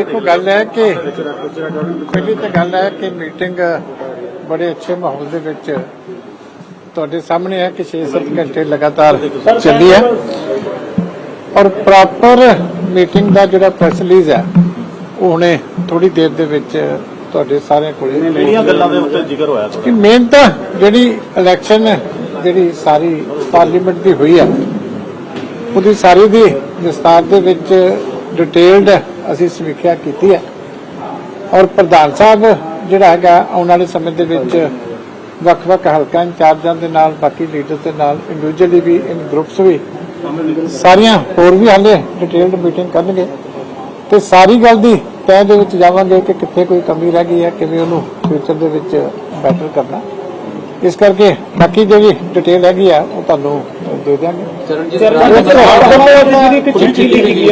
ਦੇਖੋ ਗੱਲ ਹੈ ਕਿ ਪਹਿਲੀ ਤਾਂ ਗੱਲ ਹੈ ਕਿ ਮੀਟਿੰਗ ਬੜੇ ਅੱਛੇ ਮਾਹੌਲ ਦੇ ਵਿੱਚ ਤੁਹਾਡੇ ਸਾਹਮਣੇ ਹੈ ਕਿ 6-7 ਘੰਟੇ ਲਗਾਤਾਰ ਚੱਲੀ ਹੈ ਔਰ ਪ੍ਰੋਪਰ ਮੀਟਿੰਗ ਦਾ ਜਿਹੜਾ ਪ੍ਰੈਸ ਰਿਲੀਜ਼ ਹੈ ਉਹ ਹੁਣੇ ਥੋੜੀ ਦੇਰ ਦੇ ਵਿੱਚ ਤੁਹਾਡੇ ਸਾਰਿਆਂ ਕੋਲੇ ਕਿਹੜੀਆਂ ਗੱਲਾਂ ਦੇ ਉੱਤੇ ਜ਼ਿਕਰ ਹੋਇਆ? ਕਿ ਮੇਨ ਤਾਂ ਜਿਹੜੀ ਇਲੈਕਸ਼ਨ ਜਿਹੜੀ ਸਾਰੀ ਪਾਰਲੀਮੈਂਟ ਦੀ ਹੋਈ ਹੈ ਉਹਦੀ ਸਾਰੀ ਦੀ ਵਿਸਤਾਰ ਦੇ ਵਿੱਚ ਡਿਟੇਲਡ ਅਸੀਂ ਸਮੀਖਿਆ ਕੀਤੀ ਹੈ। ਔਰ ਪ੍ਰਧਾਨ ਸਾਹਿਬ ਜਿਹੜਾ ਹੈਗਾ, ਆਉਣ ਵਾਲੇ ਸਮੇਂ ਦੇ ਵਿੱਚ ਵੱਖ-ਵੱਖ ਹਲਕਾ ਇੰਚਾਰਜਾਂ ਦੇ ਨਾਲ, ਬਾਕੀ ਲੀਡਰ ਦੇ ਨਾਲ ਇੰਡੀਵਿਜੂਅਲੀ ਵੀ ਇਨ ਗਰੁੱਪਸ ਵੀ, ਸਾਰੀਆਂ ਹੋਰ ਵੀ ਹਾਲੇ ਡਿਟੇਲਡ ਮੀਟਿੰਗ ਕਰਨਗੇ। ਤੇ ਸਾਰੀ ਗੱਲ ਦੀ ਤੈਅ ਦੇ ਵਿੱਚ ਜਾਵਾਂਗੇ ਕਿ ਕਿੱਥੇ ਕੋਈ ਕਮੀ ਰਹਿ ਗਈ ਹੈ, ਕਿਵੇਂ ਉਹਨੂੰ ਫਿਊਚਰ ਦੇ ਵਿੱਚ ਬੈਟਰ ਕਰਨਾ। ਇਸ ਕਰਕੇ ਬਾਕੀ ਜਿਹੜੀ ਡਿਟੇਲ ਹੈਗੀ ਆ ਉਹ ਤੁਹਾਨੂੰ ਦੇ ਦਿਆਂਗੇ।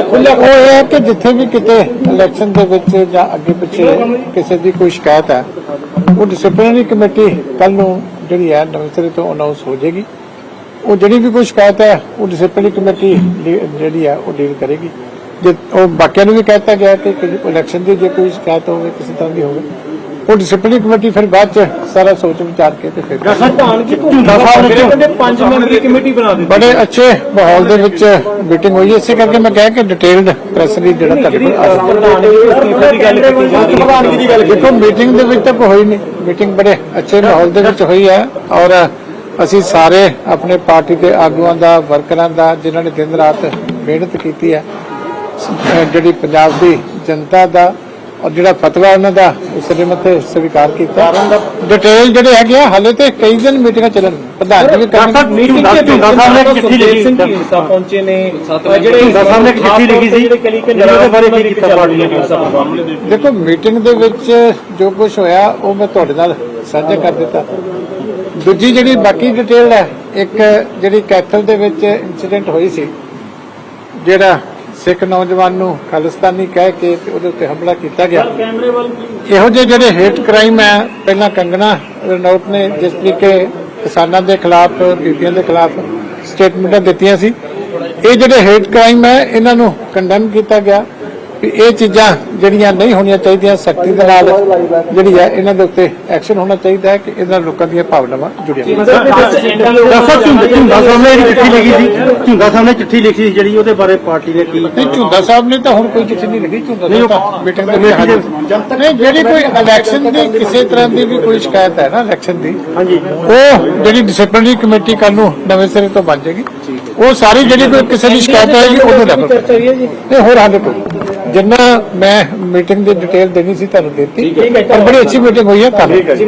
ਉਹ ਇਹ ਹੈ ਕਿ ਜਿੱਥੇ ਵੀ ਕਿਤੇ ਇਲੈਕਸ਼ਨ ਦੇ ਵਿੱਚ ਜਾਂ ਅੱਗੇ ਪਿੱਛੇ ਕਿਸੇ ਦੀ ਕੋਈ ਸ਼ਿਕਾਇਤ ਹੈ ਉਹ ਡਿਸਪਲਿਨਰੀ ਕਮੇਟੀ ਕੱਲ ਨੂੰ ਜਿਹੜੀ ਹੈ ਨਵੇਂ ਸਿਰੇ ਤੋਂ ਅਨਾਉਂਸ ਹੋ ਜਾਏਗੀ। ਉਹ ਜਿਹੜੀ ਵੀ ਕੋਈ ਸ਼ਿਕਾਇਤ ਹੈ ਉਹ ਡਿਸਪਲਿਨਰੀ ਕਮੇਟੀ ਜਿਹੜੀ ਹੈ ਉਹ ਡੀਲ ਕਰੇਗੀ। ਜੇ ਉਹ ਬਾਕੀਆਂ ਨੂੰ ਵੀ ਕਹਿਤਾ ਗਿਆ ਕਿ ਇਲੈਕਸ਼ਨ ਦੀ ਜੇ ਕੋਈ ਸ਼ਿਕਾਇਤ ਹੋਵੇ ਕਿਸੇ ਤਰ੍ਹਾਂ ਦੀ ਹੋਵੇ ਉਹ ਡਿਸਪਲਿਨਰੀ ਕਮੇਟੀ ਫਿਰ ਬਾਅਦ ਚ ਸਾਰਾ ਸੋਚ ਵਿਚਾਰ ਕੇ ਤੇ ਫਿਰ ਪ੍ਰਧਾਨ ਜੀ ਝੁੰਡਾ ਸਾਹਿਬ ਕਹਿੰਦੇ ਪੰਜ ਮੈਂਬਰੀ ਕਮੇਟੀ ਬਣਾ ਦਿੱਤੀ ਬੜੇ ਅੱਛੇ ਮਾਹੌਲ ਦੇ ਵਿੱਚ ਮੀਟਿੰਗ ਹੋਈ। ਇਸੇ ਕਰਕੇ ਮੈਂ ਕਿਹਾ ਕਿ ਡਿਟੇਲਡ ਪ੍ਰੈਸ ਰਿਲੀਜ਼ ਜਿਹੜਾ ਤੁਹਾਡੇ ਕੋਲ ਆ ਪ੍ਰਧਾਨ ਜੀ ਦੀ ਗੱਲ ਦੇਖੋ ਮੀਟਿੰਗ ਦੇ ਵਿੱਚ ਤਾਂ ਕੋਈ ਹੋਈ ਨਹੀਂ ਮੀਟਿੰਗ ਬੜੇ ਅੱਛੇ ਮਾਹੌਲ ਦੇ ਵਿੱਚ ਹੋਈ ਹੈ ਔਰ ਅਸੀਂ ਸਾਰੇ ਆਪਣੇ ਪਾਰਟੀ ਦੇ ਆਗੂਆਂ ਦਾ ਵਰਕਰਾਂ ਦਾ ਜਿਨ੍ਹਾਂ ਨੇ ਦਿਨ ਰਾਤ ਮਿਹਨਤ ਕੀਤੀ ਹੈ ਜਿਹੜੀ ਪੰਜਾਬ ਦੀ ਜਨਤਾ ਦਾ ਔਰ ਜਿਹੜਾ ਫਤਵਾ ਉਹਨਾਂ ਦਾ ਉਸ ਦੇ ਮੱਥੇ ਸਵੀਕਾਰ ਕੀਤਾ। ਡਿਟੇਲ ਜਿਹੜੇ ਹੈਗੇ ਆ ਹਾਲੇ ਤੇ ਕਈ ਦਿਨ ਮੀਟਿੰਗਾਂ ਚੱਲਣ। ਪ੍ਰਧਾਨ ਜੀ ਵੀ ਕਰਨਗੇ ਮੀਟਿੰਗ ਦੇ ਝੁੰਡਾ ਸਾਹਿਬ ਨੇ ਚਿੱਠੀ ਲਿਖੀ ਸਿੰਘ ਢੀਂਡਸਾ ਪਹੁੰਚੇ ਨੇ। ਜਿਹੜੇ ਝੁੰਡਾ ਸਾਹਿਬ ਨੇ ਇੱਕ ਚਿੱਠੀ ਲਿਖੀ ਸੀ। ਕੰਜਰਾ ਦੇ ਬਾਰੇ ਕੀ ਕੀਤਾ ਪਾਰਟੀ ਨੇ? ਢੀਂਡਸਾ ਮਾਮਲੇ ਦੇ ਦੇਖੋ ਮੀਟਿੰਗ ਦੇ ਵਿੱਚ ਜੋ ਕੁਝ ਹੋਇਆ ਉਹ ਮੈਂ ਤੁਹਾਡੇ ਨਾਲ ਸਾਂਝਾ ਕਰ ਦਿੱਤਾ। ਦੂਜੀ ਜਿਹੜੀ ਬਾਕੀ ਡਿਟੇਲ ਹੈ ਇੱਕ ਜਿਹੜੀ ਕੈਥਲ ਦੇ ਵਿੱਚ ਇਨਸੀਡੈਂਟ ਹੋਈ ਸੀ ਜਿਹੜਾ ਸਿੱਖ ਨੌਜਵਾਨ ਨੂੰ ਖਾਲਿਸਤਾਨੀ ਕਹਿ ਕੇ ਤੇ ਉਹਦੇ ਉੱਤੇ ਹਮਲਾ ਕੀਤਾ ਗਿਆ। ਇਹੋ ਜਿਹੇ ਜਿਹੜੇ ਹੇਟ ਕ੍ਰਾਈਮ ਹੈ ਪਹਿਲਾਂ ਕੰਗਨਾ ਰਣੌਤ ਨੇ ਜਿਸ ਤਰੀਕੇ ਕਿਸਾਨਾਂ ਦੇ ਖਿਲਾਫ ਬੀਬੀਆਂ ਦੇ ਖਿਲਾਫ ਸਟੇਟਮੈਂਟਾਂ ਦਿੱਤੀਆਂ ਸੀ ਇਹ ਜਿਹੜੇ ਹੇਟ ਕ੍ਰਾਈਮ ਹੈ ਇਹਨਾਂ ਨੂੰ ਕੰਡੈਮ ਕੀਤਾ ਗਿਆ। ਵੀ ਇਹ ਚੀਜ਼ਾਂ ਜਿਹੜੀਆਂ ਨਹੀਂ ਹੋਣੀਆਂ ਚਾਹੀਦੀਆਂ ਸਖਤੀ ਦੇ ਨਾਲ ਜਿਹੜੀ ਹੈ ਇਹਨਾਂ ਦੇ ਉੱਤੇ ਐਕਸ਼ਨ ਹੋਣਾ ਚਾਹੀਦਾ ਹੈ ਕਿ ਇਹਨਾਂ ਲੋਕਾਂ ਦੀਆਂ ਭਾਵਨਾਵਾਂ ਜੁੜੀਆਂ ਦੱਸੋ ਝੁੰਡਾ ਝੁੰਡਾ ਸਾਹਿਬ ਨੇ ਜਿਹੜੀ ਚਿੱਠੀ ਲਿਖੀ ਸੀ। ਝੁੰਡਾ ਸਾਹਿਬ ਨੇ ਚਿੱਠੀ ਲਿਖੀ ਸੀ ਜਿਹੜੀ ਉਹਦੇ ਬਾਰੇ ਪਾਰਟੀ ਨੇ ਕੀ ਨਹੀਂ ਝੁੰਦਾ ਸਾਹਿਬ ਨੇ ਤਾਂ ਹੁਣ ਕੋਈ ਚਿੱਠੀ ਨਹੀਂ ਲਿਖੀ ਝੁੰਦਾ ਸਾਹਿਬ ਤਾਂ ਮੀਟਿੰਗ ਦੇ ਵਿੱਚ ਹਾਜ਼ਰ। ਨਹੀਂ ਜਿਹੜੀ ਕੋਈ ਇਲੈਕਸ਼ਨ ਦੀ ਕਿਸੇ ਤਰ੍ਹਾਂ ਦੀ ਵੀ ਕੋਈ ਸ਼ਿਕਾਇਤ ਹੈ ਨਾ ਇਲੈਕਸ਼ਨ ਦੀ ਹਾਂਜੀ। ਉਹ ਜਿਹੜੀ ਡਿਸਪਲਿਨਰੀ ਕਮੇਟੀ ਕੱਲ ਨੂੰ ਨਵੇਂ ਸਿਰੇ ਤੋਂ ਬਣ ਜਾਏਗੀ। ਉਹ ਸਾਰੀ ਜਿਹੜੀ ਕੋਈ ਕਿਸੇ ਦੀ ਸ਼ਿਕਾਇਤ ਆਏਗੀ ਉਹਨੂੰ ਰੈਫਰ ਕਰ ਨਹੀਂ ਹੋਰ ਹਾਲੇ ਕੋਈ। ਜਿੰਨਾ ਮੈਂ ਮੀਟਿੰਗ ਦੀ ਡਿਟੇਲ ਦੇਣੀ ਸੀ ਤੁਹਾਨੂੰ ਦਿੱਤੀ। ਪਰ ਬੜੀ ਅੱਛੀ ਮੀਟਿੰਗ ਹੋਈ ਹੈ ਧੰਨਵਾਦ।